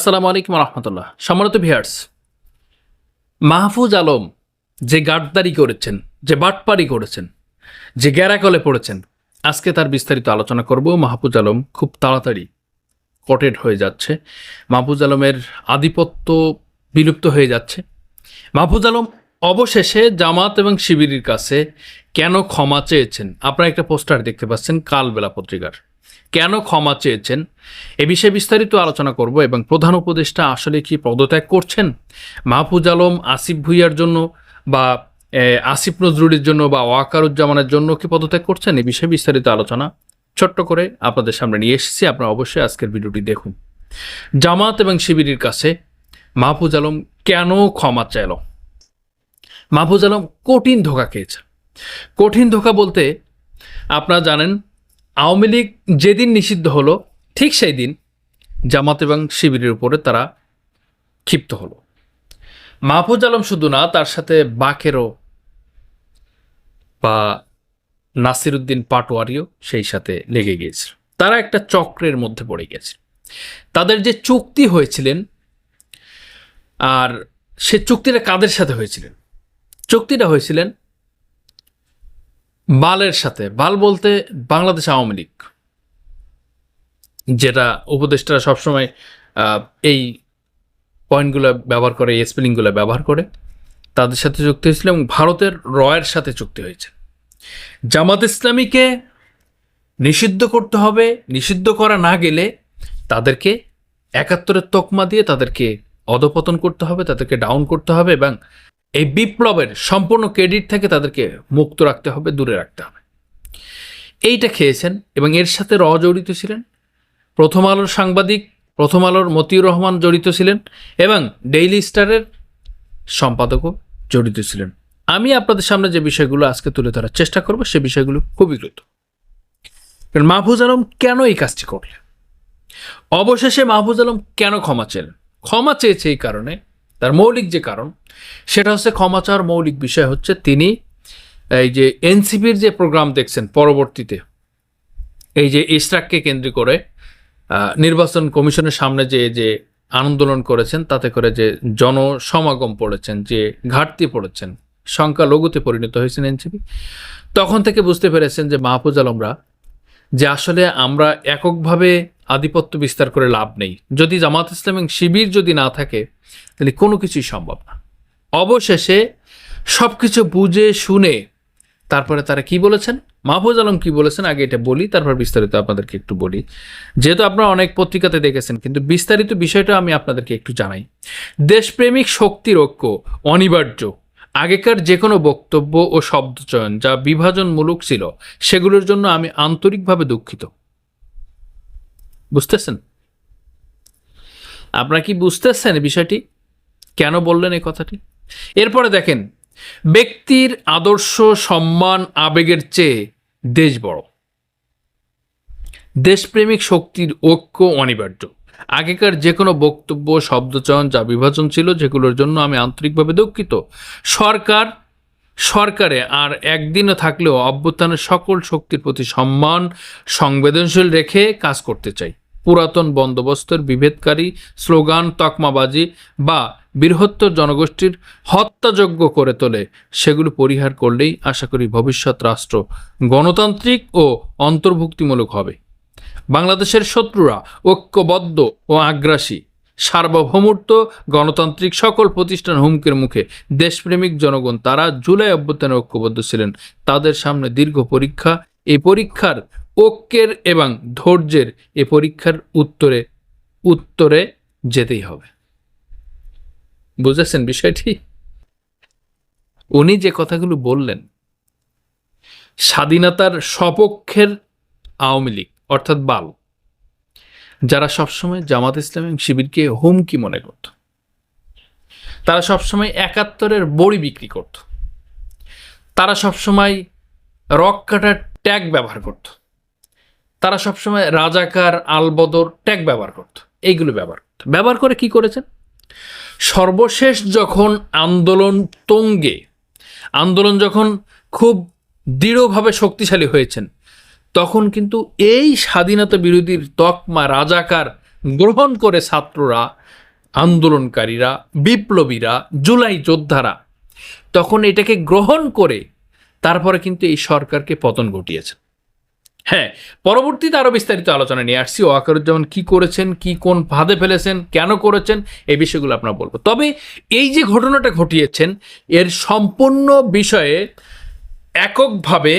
আসসালামু আলাইকুম রহমতুল্লাহ। সম্মানিত ভিয়ার্স মাহফুজ আলম যে গাদ্দারি করেছেন, যে বাটপারি করেছেন, যে গ্যারাকলে পড়েছেন, আজকে তার বিস্তারিত আলোচনা করব। মাহফুজ আলম খুব তাড়াতাড়ি কটেড হয়ে যাচ্ছে। মাহফুজ আলমের আধিপত্য বিলুপ্ত হয়ে যাচ্ছে। মাহফুজ আলম, অবশেষে জামাত এবং শিবিরের কাছে কেন ক্ষমা চেয়েছেন? আপনারা একটা পোস্টার দেখতে পাচ্ছেন, কালবেলা পত্রিকার। কেন ক্ষমা চেয়েছেন? এ বিষয়ে বিস্তারিত আলোচনা করব এবং প্রধান উপদেষ্টা আসলে কি পদত্যাগ করছেন? মাহফুজ আলম, আসিফ ভুইয়ার জন্য বা আসিফ নজরুলের জন্য বা, ওয়াকারুজ্জামানের জন্য কি পদত্যাগ করছেন? এ বিষয়ে বিস্তারিত আলোচনা ছোট্ট করে আপনাদের সামনে নিয়ে এসেছি। আপনারা অবশ্যই আজকের ভিডিওটি দেখুন। জামাত এবং শিবিরের কাছে মাহফুজ আলম কেন ক্ষমা চাইল? মাহফুজ আলম কঠিন ধোকা খেয়েছে কঠিন ধোকা বলতে আপনারা জানেন আওয়ামী লীগ যেদিন নিষিদ্ধ হলো, ঠিক সেই দিন জামাত এবং শিবিরের উপরে তারা ক্ষিপ্ত হলো। মাহফুজ আলম শুধু না, তার সাথে বাকেরও বা নাসিরুদ্দিন পাটোয়ারিও সেই সাথে লেগে গিয়েছিল তারা একটা চক্রের মধ্যে পড়ে গেছে। তাদের যে চুক্তি হয়েছিলেন আর সে চুক্তিটা কাদের সাথে হয়েছিলেন? চুক্তিটা হয়েছিলেন বালের সাথে, বাল বলতে বাংলাদেশ আওয়ামী লীগ, যেটা উপদেষ্টারা সবসময় এই পয়েন্টগুলো ব্যবহার করে, এই স্পেলিংগুলো ব্যবহার করে, তাদের সাথে চুক্তি হয়েছিল এবং ভারতের রয়ের সাথে চুক্তি হয়েছে। জামাত ইসলামীকে নিষিদ্ধ করতে হবে, নিষিদ্ধ করা না গেলে তাদেরকে একাত্তরের তকমা দিয়ে তাদেরকে অধপতন করতে হবে, তাদেরকে ডাউন করতে হবে এবং এই বিপ্লবের সম্পূর্ণ ক্রেডিট থেকে তাদেরকে মুক্ত রাখতে হবে, দূরে রাখতে হবে। এইটা খেয়েছেন এবং এর সাথে র জড়িত ছিলেন। প্রথম আলোর সাংবাদিক, প্রথম আলোর মতিউর রহমান জড়িত ছিলেন এবং ডেইলি স্টারের সম্পাদকও জড়িত ছিলেন। আমি আপনাদের সামনে যে বিষয়গুলো আজকে তুলে ধরার চেষ্টা করব, সে বিষয়গুলো খুবই গুরুত্ব কারণ মাহফুজ আলম কেন এই কাজটি করলেন? অবশেষে মাহফুজ আলম কেন ক্ষমা চেলেন ক্ষমা চেয়েছে এই কারণে তার মৌলিক যে কারণ, সেটা হচ্ছে ক্ষমা চাওয়ার মৌলিক বিষয় হচ্ছে তিনি এই যে এনসিপির যে প্রোগ্রাম দেখছেন পরবর্তীতে, এই যে ইস্ট্রাককে কেন্দ্র করে নির্বাচন কমিশনের সামনে যে যে আন্দোলন করেছেন, তাতে করে যে জনসমাগম পড়েছেন, যে ঘাটতি পড়েছেন, সংখ্যালঘুতে পরিণত হয়েছেন এনসিপি, তখন থেকে বুঝতে পেরেছেন যে মাহফুজ আলমরা যে আসলে আমরা এককভাবে আধিপত্য বিস্তার করে লাভ নেই। যদি জামাত ইসলাম এবং শিবির যদি না থাকে, তাহলে কোনো কিছুই সম্ভব না। অবশেষে সব কিছু বুঝে শুনে তারপরে তারা কি বলেছেন? মাহফুজ আলম কি বলেছেন? আগে এটা বলি, তারপর বিস্তারিত আপনাদেরকে একটু বলি। যেহেতু আপনারা অনেক পত্রিকাতে দেখেছেন, কিন্তু বিস্তারিত বিষয়টা আমি আপনাদেরকে একটু জানাই। দেশপ্রেমিক শক্তির ঐক্য অনিবার্য। আগেকার যে কোনো বক্তব্য ও শব্দচয়ন যা বিভাজনমূলক ছিল, সেগুলোর জন্য আমি আন্তরিকভাবে দুঃখিত। বুঝতেছেন? আপনারা কি বুঝতেছেন বিষয়টি? কেন বললেন এই কথাটি? এরপরে দেখেন, ব্যক্তির আদর্শ সম্মান আবেগের চেয়ে দেশ বড়। দেশপ্রেমিক শক্তির ঐক্য অনিবার্য। আগেকার যে কোনো বক্তব্য, শব্দচয়ন যা বিভাজন ছিল, যেগুলোর জন্য আমি আন্তরিকভাবে দুঃখিত। সরকার, সরকারে আর একদিনও থাকলেও অভ্যুত্থানের সকল শক্তির প্রতি সম্মান সংবেদনশীল রেখে কাজ করতে চাই। পুরাতন বন্দোবস্তের বিভেদকারী স্লোগান, তকমাবাজি বা বৃহত্তর জনগোষ্ঠীর হত্যাযোগ্য করে তোলে, সেগুলো পরিহার করলেই আশা করি ভবিষ্যৎ রাষ্ট্র গণতান্ত্রিক ও অন্তর্ভুক্তিমূলক হবে। বাংলাদেশের শত্রুরা ঐক্যবদ্ধ ও আগ্রাসী, সার্বভৌমত্ব, গণতান্ত্রিক সকল প্রতিষ্ঠান হুমকির মুখে দেশপ্রেমিক জনগণ তারা জুলাই অভ্যুত্থানে ঐক্যবদ্ধ ছিলেন। তাদের সামনে দীর্ঘ পরীক্ষা, এই পরীক্ষার ঐক্যের এবং ধৈর্যের এ পরীক্ষার উত্তরে উত্তরে যেতেই হবে। বুঝেছেন বিষয়টি? উনি যে কথাগুলো বললেন, স্বাধীনতার সপক্ষের আওয়ামী লীগ, অর্থাৎ বাল, যারা সবসময় জামাত ইসলাম এবং শিবিরকে হুমকি মনে করত, তারা সবসময় একাত্তরের বড়ি বিক্রি করত, তারা সবসময় রক কাটার ট্যাগ ব্যবহার করত তারা সবসময় রাজাকার, আলবদর, ট্যাগ ব্যবহার করত। এইগুলো ব্যবহার করত। ব্যবহার করে কি করেছেন? সর্বশেষ যখন আন্দোলন তঙ্গে, আন্দোলন যখন খুব দৃঢ়ভাবে শক্তিশালী হয়েছেন, তখন কিন্তু এই স্বাধীনতা বিরোধীর তকমা রাজাকার গ্রহণ করে ছাত্ররা, আন্দোলনকারীরা, বিপ্লবীরা, জুলাই যোদ্ধারা, তখন এটাকে গ্রহণ করে তারপরে কিন্তু এই সরকারকে পতন ঘটিয়েছে হ্যাঁ পরবর্তীতে আরও বিস্তারিত আলোচনা নিয়ে আসছি। ওয়াকারুজ্জামান কি করেছেন, কি কোন ফাঁদে ফেলেছেন, কেন করেছেন, এই বিষয়গুলো আপনার বলব। তবে এই যে ঘটনাটা ঘটিয়েছেন, এর সম্পূর্ণ বিষয়ে এককভাবে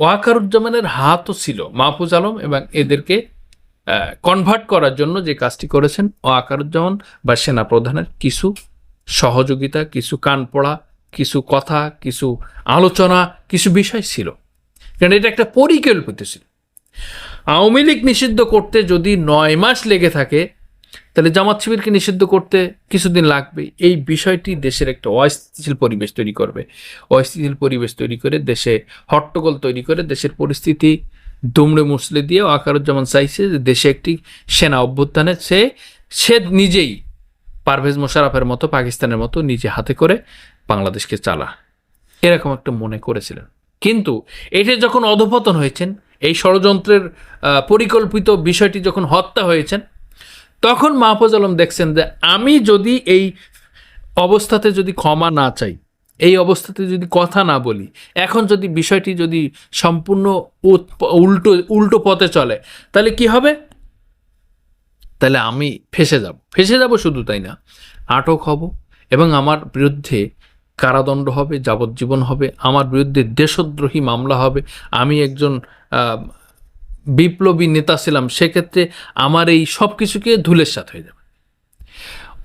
ওয়াকারুজ্জামানের হাতও ছিল মাহফুজ আলম এবং এদেরকে কনভার্ট করার জন্য যে কাজটি করেছেন ওয়াকারুজ্জামান বা সেনা প্রধানের কিছু সহযোগিতা, কিছু কান পড়া কিছু কথা, কিছু আলোচনা, কিছু বিষয় ছিল। কারণ এটা একটা পরিকল্পিত ছিল আওয়ামী লীগ নিষিদ্ধ করতে যদি নয় মাস লেগে থাকে, তাহলে জামাত শিবিরকে নিষিদ্ধ করতে কিছুদিন লাগবে। এই বিষয়টি দেশের একটা অস্থিতিশীল পরিবেশ তৈরি করবে। অস্থিতিশীল পরিবেশ তৈরি করে দেশে হট্টগোল তৈরি করে দেশের পরিস্থিতি দুমড়ে মুসলে দিয়ে আকারুজ্জামান চাইছে যে দেশে একটি সেনা অভ্যুত্থানে সে সে নিজেই পারভেজ মোশারফের মতো, পাকিস্তানের মতো নিজে হাতে করে বাংলাদেশকে চালা। এরকম একটা মনে করেছিলেন। কিন্তু এটা যখন অধপতন হয়েছেন, এই ষড়যন্ত্রের পরিকল্পিত বিষয়টি যখন হত্যা হয়েছেন, তখন মাহফুজ আলম দেখছেন যে আমি যদি এই অবস্থাতে যদি ক্ষমা না চাই, এই অবস্থাতে যদি কথা না বলি, এখন যদি বিষয়টি যদি সম্পূর্ণ উল্টো উল্টো পথে চলে, তাহলে কি হবে? তাহলে আমি ফেসে যাব। ফেসে যাব শুধু তাই না, আটক হব এবং আমার বিরুদ্ধে কারাদণ্ড হবে, যাবজ্জীবন হবে, আমার বিরুদ্ধে দেশদ্রোহী মামলা হবে, আমি একজন বিপ্লবী নেতা ছিলাম, সেক্ষেত্রে আমার এই সব কিছুকে ধুলের সাথ হয়ে যাবে।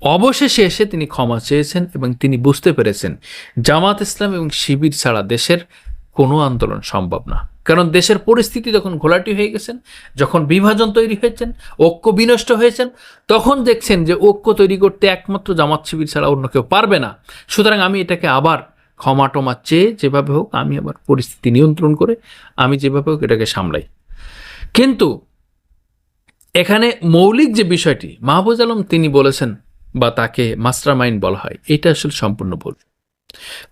অবশেষে এসে তিনি ক্ষমা চেয়েছেন এবং তিনি বুঝতে পেরেছেন, জামাত ইসলাম এবং শিবির ছাড়া দেশের কোনো আন্দোলন সম্ভব না। কারণ দেশের পরিস্থিতি যখন ঘোলাটি হয়ে গেছেন, যখন বিভাজন তৈরি হয়েছেন, ঐক্য বিনষ্ট হয়েছেন, তখন দেখছেন যে ঐক্য তৈরি করতে একমাত্র জামাত শিবির ছাড়া অন্য কেউ পারবে না। সুতরাং আমি এটাকে আবার ক্ষমা টমা চেয়ে যেভাবে হোক আমি আবার পরিস্থিতি নিয়ন্ত্রণ করে আমি যেভাবে হোক এটাকে সামলাই। কিন্তু এখানে মৌলিক যে বিষয়টি মাহবুজ আলম তিনি বলেছেন বা তাকে মাস্টার মাইন্ড বলা হয়, এটা আসলে সম্পূর্ণ ভুল।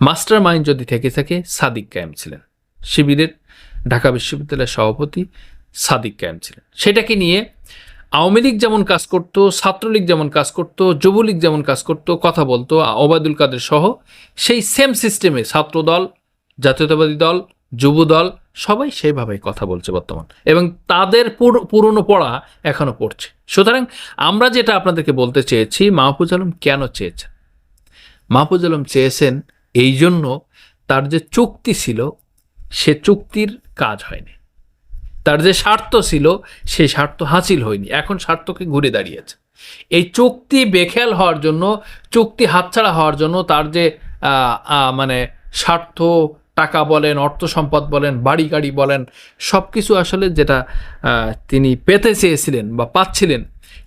মাস্টার মাইন্ড যদি থেকে থাকে, সাদিক কায়েম ছিলেন। শিবিরের ঢাকা বিশ্ববিদ্যালয়ের সভাপতি সাদিক কায়েম ছিলেন। সেটাকে নিয়ে আওয়ামী লীগ যেমন কাজ করত, ছাত্রলীগ যেমন কাজ করত, যুবলীগ যেমন কাজ করত, কথা বলতো ওবায়দুল কাদের সহ সেই সেম সিস্টেমে ছাত্রদল, জাতীয়তাবাদী দল যুব দল সবাই সেইভাবেই কথা বলছে বর্তমান এবং তাদের পুর- পুরনো পড়া এখনও পড়ছে। সুতরাং আমরা যেটা আপনাদেরকে বলতে চেয়েছি, মাহফুজ আলম কেন চেয়েছেন? মাহফুজ আলম চেয়েছেন এই জন্য তার যে চুক্তি ছিল, সে চুক্তির কাজ হয়নি। তার যে স্বার্থ ছিল সেই স্বার্থ হাসিল হয়নি। এখন স্বার্থকে ঘুরে দাঁড়িয়েছে। এই চুক্তি বেখেয়াল হওয়ার জন্য, চুক্তি হাতছাড়া হওয়ার জন্য তার যে মানে স্বার্থ, টাকা বলেন, অর্থ সম্পদ বলেন, বাড়ি গাড়ি বলেন সব কিছু আসলে যেটা তিনি পেতে চেয়েছিলেন বা পাচ্ছিলেন,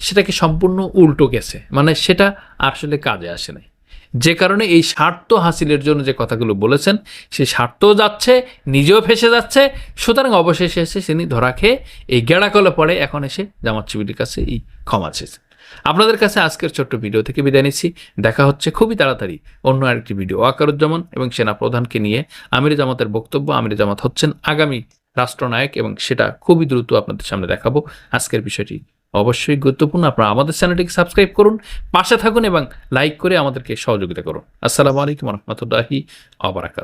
সেটাকে সম্পূর্ণ উল্টো গেছে। মানে সেটা আসলে কাজে আসে নাই। যে কারণে এই স্বার্থ হাসিলের জন্য যে কথাগুলো বলেছেন, সে স্বার্থও যাচ্ছে, নিজেও ফেসে যাচ্ছে। সুতরাং অবশেষে এসে তিনি ধরা খেয়ে এই গেড়াকলে পড়ে এখন এসে জামাত শিবিরের কাছে এই ক্ষমা চেয়েছেন। আপনাদের কাছে আজকের ছোট্ট ভিডিও থেকে বিদায় নিচ্ছি। দেখা হচ্ছে খুবই তাড়াতাড়ি অন্য আরেকটি ভিডিও। ওয়াকারুজ্জামান এবং সেনা প্রধানকে নিয়ে আমির জামাতের বক্তব্য, আমির জামাত হচ্ছেন আগামী রাষ্ট্রনায়ক এবং সেটা খুবই দ্রুত আপনাদের সামনে দেখাবো। আজকের বিষয়টি অবশ্যই গুরুত্বপূর্ণ। আপনারা আমাদের চ্যানেলটিকে সাবস্ক্রাইব করুন, পাশে থাকুন এবং লাইক করে আমাদেরকে সহযোগিতা করুন। আসসালামু আলাইকুম রহমতুল্লাহি আবরাকাত